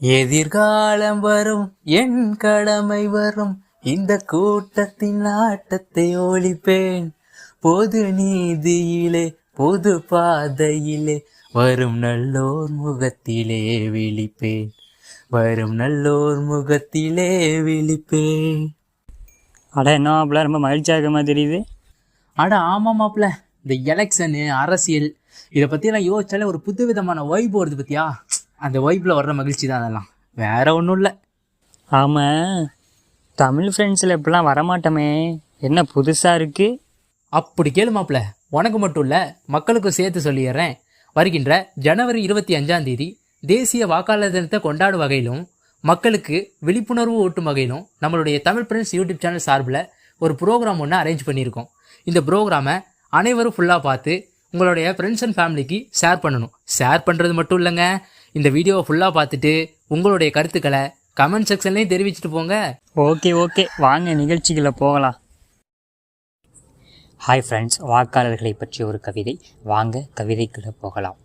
எதிர்காலம் வரும் என் கடமை வரும். இந்த கூட்டத்தின் ஆட்டத்தை ஒழிப்பேன். பொது நீதியிலே பொது பாதையிலே வரும் நல்லோர் முகத்திலே விழிப்பேன். வரும் நல்லோர் முகத்திலே விழிப்பேன். அட என்ன மாப்பிள்ள? ரொம்ப மகிழ்ச்சியாக மாதிரி தெரியுது? அட ஆமா மாப்ள இந்த எலெக்ஷனு அரசியல் இதை பற்றியெல்லாம் யோசிச்சாலே ஒரு புது விதமான வைப் வருது பத்தியா? அந்த வைப்பில் வர்ற மகிழ்ச்சி தான் அதெல்லாம். வேற ஒன்றும் இல்லை. ஆமாம் தமிழ் ஃப்ரெண்ட்ஸில் இப்படிலாம் வரமாட்டோமே. என்ன புதுசாக இருக்குது அப்படி கேளு மாப்ள உனக்கு மட்டும் இல்லை மக்களுக்கும் சேர்த்து சொல்லிடுறேன். வருகின்ற ஜனவரி இருபத்தி அஞ்சாம் தேதி தேசிய வாக்காளர் தினத்தை கொண்டாடும் வகையிலும் மக்களுக்கு விழிப்புணர்வு ஊட்டும் வகையிலும் நம்மளுடைய தமிழ் ஃப்ரெண்ட்ஸ் யூடியூப் சேனல் சார்பில் ஒரு ப்ரோக்ராம் ஒன்று அரேஞ்ச் பண்ணியிருக்கோம். இந்த ப்ரோக்ராமை அனைவரும் ஃபுல்லாக பார்த்து உங்களுடைய ஃப்ரெண்ட்ஸ் அண்ட் ஃபேமிலிக்கு ஷேர் பண்ணணும். ஷேர் பண்ணுறது மட்டும் இல்லைங்க. இந்த வீடியோவை ஃபுல்லாக பார்த்துட்டு உங்களுடைய கருத்துக்களை கமெண்ட் செக்ஷன்லேயும் தெரிவிச்சிட்டு போங்க. Okay okay. வாங்க நிகழ்ச்சிகளை போகலாம். ஹாய் ஃப்ரெண்ட்ஸ் வாக்காளர்களை பற்றிய ஒரு கவிதை. வாங்க கவிதைக்குள்ள போகலாம்.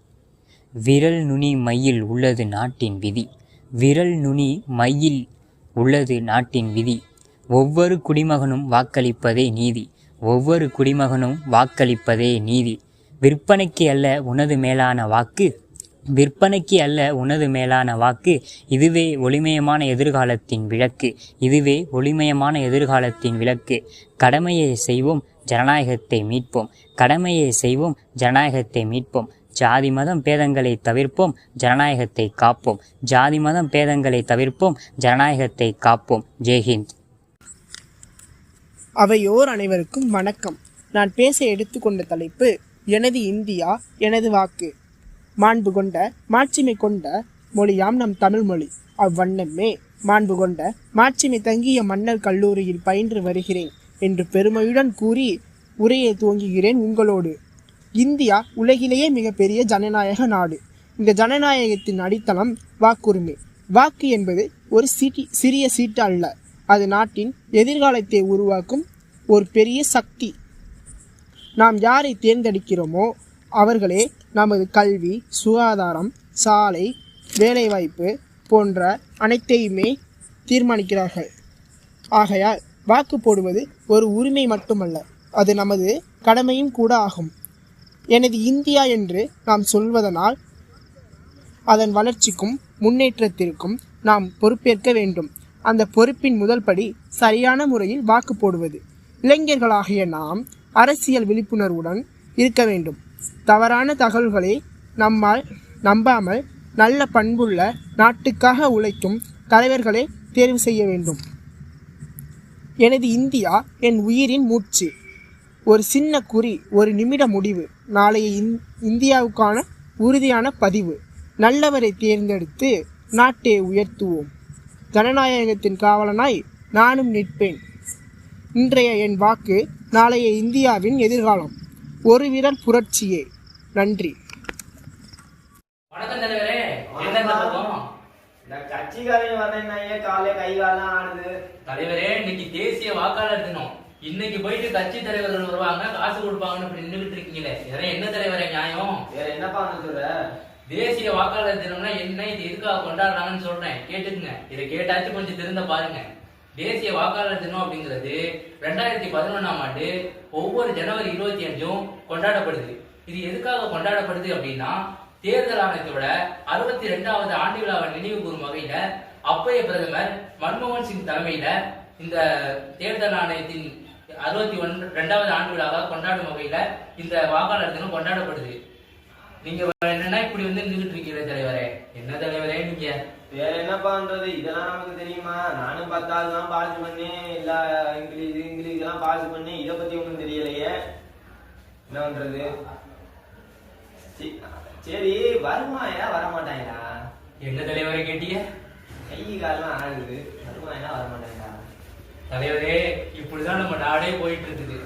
விரல் நுனி மையில் உள்ளது நாட்டின் விதி. விரல் நுனி மையில் உள்ளது நாட்டின் விதி. ஒவ்வொரு குடிமகனும் வாக்களிப்பதே நீதி. ஒவ்வொரு குடிமகனும் வாக்களிப்பதே நீதி. விற்பனைக்கு அல்ல உனது மேலான வாக்கு. விற்பனைக்கு அல்ல உனது மேலான வாக்கு. இதுவே ஒளிமயமான எதிர்காலத்தின் விளக்கு. இதுவே ஒளிமயமான எதிர்காலத்தின் விளக்கு. கடமையை செய்வோம் ஜனநாயகத்தை மீட்போம். கடமையை செய்வோம் ஜனநாயகத்தை மீட்போம். ஜாதி மதம் பேதங்களை தவிர்ப்போம் ஜனநாயகத்தை காப்போம். ஜாதி மதம் பேதங்களை தவிர்ப்போம் ஜனநாயகத்தை காப்போம். ஜெய்ஹிந்த் அவையோர் அனைவருக்கும் வணக்கம். நான் பேச எடுத்துக்கொண்ட தலைப்பு எனது இந்தியா எனது வாக்கு. மாண்பு கொண்ட மாட்சிமை கொண்ட மொழியாம் நம் தமிழ் மொழி. அவ்வண்ணமே மாண்பு கொண்ட மாட்சிமை தங்கிய மன்னர் கல்லூரியில் பயின்று வருகிறேன் என்று பெருமையுடன் கூறி உரையை துவங்குகிறேன் உங்களோடு. இந்தியா உலகிலேயே மிகப்பெரிய ஜனநாயக நாடு. இந்த ஜனநாயகத்தின் அடித்தளம் வாக்குரிமை. வாக்கு என்பது ஒரு சிட்டி சிறிய சீட்டு அல்ல. அது நாட்டின் எதிர்காலத்தை உருவாக்கும் ஒரு பெரிய சக்தி. நாம் யாரை தேர்ந்தெடுக்கிறோமோ அவர்களே நமது கல்வி சுகாதாரம் சாலை வேலைவாய்ப்பு போன்ற அனைத்தையுமே தீர்மானிக்கிறார்கள். ஆகையால் வாக்கு போடுவது ஒரு உரிமை மட்டுமல்ல அது நமது கடமையும் கூட ஆகும். எனது இந்தியா என்று நாம் சொல்வதனால் அதன் வளர்ச்சிக்கும் முன்னேற்றத்திற்கும் நாம் பொறுப்பேற்க வேண்டும். அந்த பொறுப்பின் முதல் படி சரியான முறையில் வாக்கு போடுவது. இளைஞர்களாகிய நாம் அரசியல் விழிப்புணர்வுடன் இருக்க வேண்டும். தவறான தகவல்களை நம்மால் நம்பாமல் நல்ல பண்புள்ள நாட்டுக்காக உழைக்கும் தலைவர்களை தேர்வு செய்ய வேண்டும். எனது இந்தியா என் உயிரின் மூச்சு. ஒரு சின்ன குறி ஒரு நிமிட முடிவு. நாளைய இந் இந்தியாவுக்கான உறுதியான பதிவு. நல்லவரை தேர்ந்தெடுத்து நாட்டை உயர்த்துவோம். ஜனநாயகத்தின் காவலனாய் நானும் நிற்பேன். இன்றைய என் வாக்கு நாளைய இந்தியாவின் எதிர்காலம். ஒரு விரல் புரட்சியே. நன்றி. வணக்கம் தலைவரே. இந்த கட்சிக்காரங்க காலையில கை காலம் ஆடுது. தலைவரே இன்னைக்கு தேசிய வாக்காளர் தினம். இன்னைக்கு போயிட்டு கட்சி தலைவர்கள் வருவாங்க காசு கொடுப்பாங்கன்னு இப்படி நின்றுட்டு இருக்கீங்களே. இதெல்லாம் என்ன தலைவரே நியாயம்? வேற என்னப்பா சொல்ற? தேசிய வாக்காளர் தினம்னா என்ன இது எதுக்காக கொண்டாடுறாங்கன்னு சொல்றேன். கேட்டுக்குங்க. இதை கேட்டாச்சும் கொஞ்சம் திருந்த பாருங்க. தேசிய வாக்காளர் தினம் அப்படிங்கிறது ரெண்டாயிரத்தி பதினொன்றாம் ஆண்டு ஒவ்வொரு ஜனவரி இருபத்தி அஞ்சும் கொண்டாடப்படுது. இது எதுக்காக கொண்டாடப்படுது அப்படின்னா தேர்தல் ஆணையத்தோட அறுபத்தி ரெண்டாவது ஆண்டு விழாவை நினைவு கூறும் வகையில அப்பைய பிரதமர் மன்மோகன் சிங் தலைமையில இந்த தேர்தல் ஆணையத்தின் அறுபத்தி ஒன் ரெண்டாவது ஆண்டு விழாவாக கொண்டாடும் வகையில இந்த வாக்காளர் தினம் கொண்டாடப்படுது. நீங்க என்னன்னா இப்படி வந்து நின்றுட்டு இருக்கீங்க தலைவரே. என்ன தலைவரே நீங்க? வேற என்ன பண்றது? இதெல்லாம் நமக்கு தெரியுமா? நானும் பத்தாவது தான் பாஸ் பண்ணி எல்லா இங்கிலீஷ் இங்கிலீஷ் எல்லாம் பாஸ் பண்ணி இதை பத்தி ஒன்றும் தெரியலையே. என்ன பண்றது? சரி வருமாயா வரமாட்டாங்களா? என்ன தலைவரை கேட்டீங்க? கை காலெல்லாம் ஆடுது வருமாயா வரமாட்டாங்களா? தலைவரே இப்படிதான் நம்ம நாடே போயிட்டு இருக்குது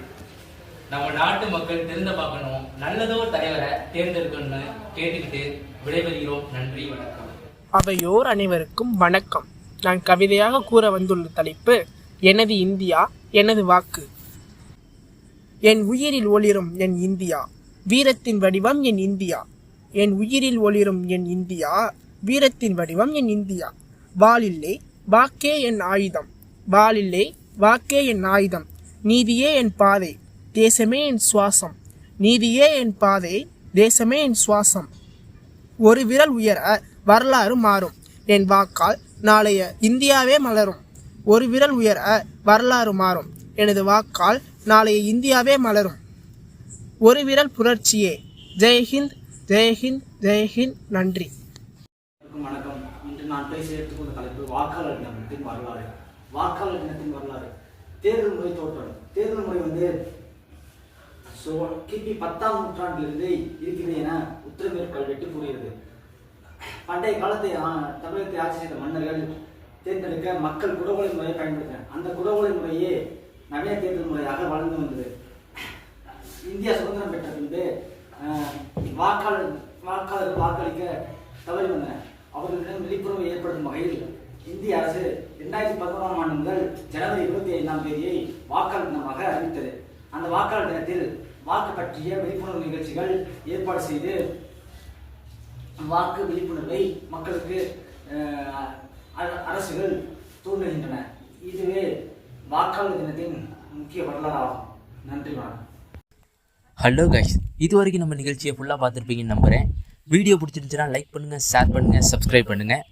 நம்ம நாட்டு மக்கள் திருந்த பார்க்கணும். நல்லதோ தலைவரை தேர்ந்தெடுக்கணும்னு கேட்டுக்கிட்டு விடைபெறுகிறோம். நன்றி வணக்கம். அவையோர் அனைவருக்கும் வணக்கம். நான் கவிதையாக கூற வந்துள்ள தலைப்பு எனது இந்தியா எனது வாக்கு. என் உயிரில் ஒளிரும் என் இந்தியா வீரத்தின் வடிவம் என் இந்தியா. என் உயிரில் ஒளிரும் என் இந்தியா வீரத்தின் வடிவம் என் இந்தியா. வாலில்லை வாக்கே என் ஆயுதம். வாலில்லை வாக்கே என் ஆயுதம். நீதியே என் பாதை தேசமே என் சுவாசம். நீதியே என் பாதை தேசமே என் சுவாசம். ஒரு விரல் உயர வரலாறு மாறும். என் வாக்கால் நாளைய இந்தியாவே மலரும். ஒரு விரல் உயர வரலாறு மாறும். எனது வாக்கால் நாளைய இந்தியாவே மலரும். ஒரு விரல் புரட்சியே. ஜெய்ஹிந்த் ஜெய்ஹிந்த் ஜெய்ஹிந்த் நன்றி. வணக்கம். இன்று நான் பேச எடுத்துக்கொண்ட தலைப்பு வாக்காளர் தினத்தின் வரலாறு. வாக்காளர் தினத்தின் வரலாறு. தேர்தல் முறை தோற்றம். தேர்தல் முறை வந்து கிபி பத்தாம் நூற்றாண்டிலிருந்து இருக்கிறது என உத்தரமேற்கு கல்வெட்டு கூறுகிறது. பண்டைய காலத்தை ஆ- தமிழகத்தை ஆட்சி செய்த மன்னர்கள் தேர்ந்தெடுக்க மக்கள் குடவோலை முறையை பயன்படுத்தினர். அந்த குடவோலை முறையே நவீன தேர்தல் முறையாக வளர்ந்து வந்தது. இந்தியா சுதந்திரம் பெற்ற பின்பு வாக்காளர் வாக்காளர் வாக்காளர்கள் வாக்களிக்க தவறி வந்தனர். அவர்களிடம் விழிப்புணர்வு ஏற்படுத்தும் வகையில் இந்திய அரசு இரண்டாயிரத்தி பதினோராம் ஆண்டு முதல் ஜனவரி இருபத்தி ஐந்தாம் தேதியை வாக்காளர் தினமாக அறிவித்தது. அந்த வாக்காளர் தினத்தில் வாக்கு பற்றிய விழிப்புணர்வு நிகழ்ச்சிகள் ஏற்பாடு செய்து வாக்கு விழிப்புணர்வை மக்களுக்கு அரசுகள் தூண்டுகின்றன. இதுவே வாக்காளர் தினத்தின் முக்கிய வரலாறாகும். நன்றி வணக்கம். ஹலோ கைஸ் இது வரைக்கும் நம்ம நிகழ்ச்சியை ஃபுல்லாக பார்த்துருப்பீங்கன்னு நம்புகிறேன் வீடியோ பிடிச்சிருந்துச்சுன்னா லைக் பண்ணுங்கள் ஷேர் பண்ணுங்கள் சப்ஸ்கிரைப் பண்ணுங்கள்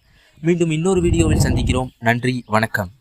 மீண்டும் இன்னொரு வீடியோவில் சந்திக்கிறோம். நன்றி வணக்கம்.